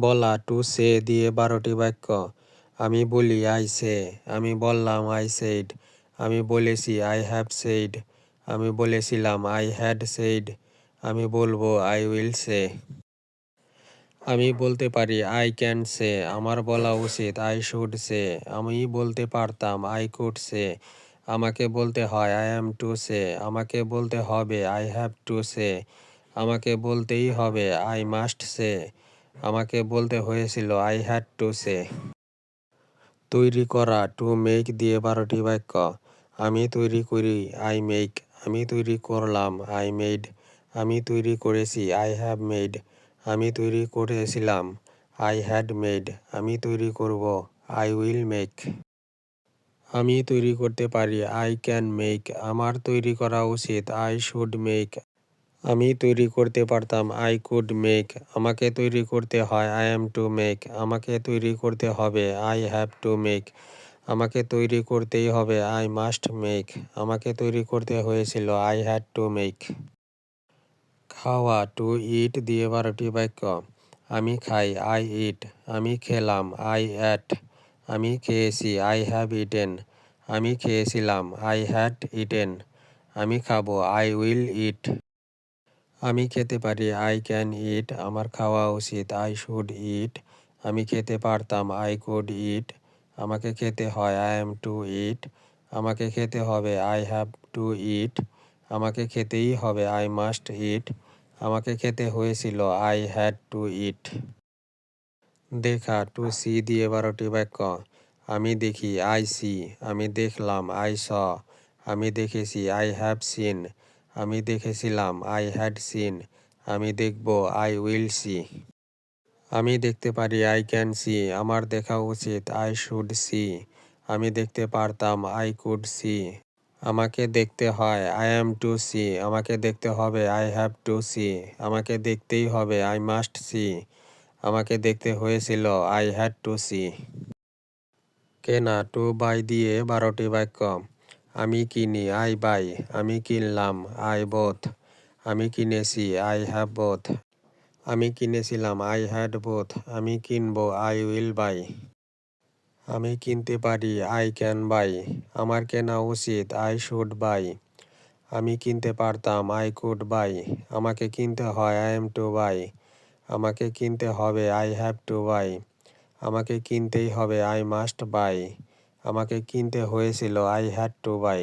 বলা to say দিয়ে বারোটি বাক্য। আমি বলি, আই সে। আমি বললাম, আই সেইড। আমি বলেছি, আই হ্যাভ সেইড। আমি বলেছিলাম, আই হ্যাড সেইড। আমি বলব, আই উইল সে। আমি বলতে পারি, আই ক্যান সে। আমার বলা উচিত, আই শুড সে। আমি বলতে পারতাম, আই কুড সে। আমাকে বলতে হয়, আই অ্যাম টু সে। আমাকে বলতে হবে, আই হ্যাভ টু সে। আমাকে বলতেই হবে, আই মাস্ট সে। আমাকে বলতে হয়েছিল আই হ্যাড টু সে তৈরি করা টু মেক দিয়ে বারোটি বাক্য, আমি তৈরি করি আই মেক আমি তৈরি করলাম আই মেড আমি তৈরি করেছি আই হ্যাভ মেড আমি তৈরি করেছিলাম আই হ্যাড মেড আমি তৈরি করব আই উইল মেক আমি তৈরি করতে পারি আই ক্যান মেক আমার তৈরি করা উচিত আই শুড মেক আমি তৈরি করতে পারতাম। আই কুড মেক আমাকে তৈরি করতে হয়। আই অ্যাম টু মেক আমাকে তৈরি করতে হবে। আই হ্যাভ টু মেক আমাকে তৈরি করতেই হবে। আই মাস্ট মেক আমাকে তৈরি করতে হয়েছিল। আই হ্যাড টু মেক খাওয়া টু ইট দিয়ে বারোটি বাক্য। আমি খাই। আই ইট আমি খেলাম। আই অ্যাট আমি খেয়েছি। আই হ্যাভ ইটেন আমি খেয়েছিলাম। আই হ্যাড ইটেন আমি খাব। আই উইল ইট আমি খেতে পারি আই ক্যান ইট আমার খাওয়া উচিত আই শুড ইট আমি খেতে পারতাম আই কুড ইট আমাকে খেতে হয় আই এম টু ইট আমাকে খেতে হবে আই হ্যাভ টু ইট আমাকে খেতেই হবে আই মাস্ট ইট আমাকে খেতে হয়েছিল আই হ্যাড টু ইট দেখা টু সি দিয়ে বারোটি বাক্য। আমি দেখি আই সি আমি দেখলাম আই স আমি দেখেছি আই হ্যাভ সিন আমি দেখেছিলাম আই হ্যাড সিন আমি দেখব আই উইল সি আমি দেখতে পারি আই ক্যান সি আমার দেখা উচিত আই শুড সি আমি দেখতে পারতাম আই কুড সি আমাকে দেখতে হয় আই অ্যাম টু সি আমাকে দেখতে হবে আই হ্যাভ টু সি আমাকে দেখতেই হবে আই মাস্ট সি আমাকে দেখতে হয়েছিল আই হ্যাড টু সি কেনা টু বাই দিয়ে বারোটি বাক্য। আমি কিনি, আই বাই। আমি কিনলাম, আই বোথ। আমি কিনেছি, আই হ্যাভ বোথ। আমি কিনেছিলাম, আই হ্যাড বোথ। আমি কিনবো, আই উইল বাই। আমি কিনতে পারি, আই ক্যান বাই। আমার কেনা উচিত, আই শুড বাই। আমি কিনতে পারতাম, আই কুড বাই। আমাকে কিনতে হয়, আই এম টু বাই। আমাকে কিনতে হবে, আই হ্যাভ টু বাই। আমাকে কিনতেই হবে, আই মাস্ট বাই। আমাকে কিনতে হয়েছিল। I had two by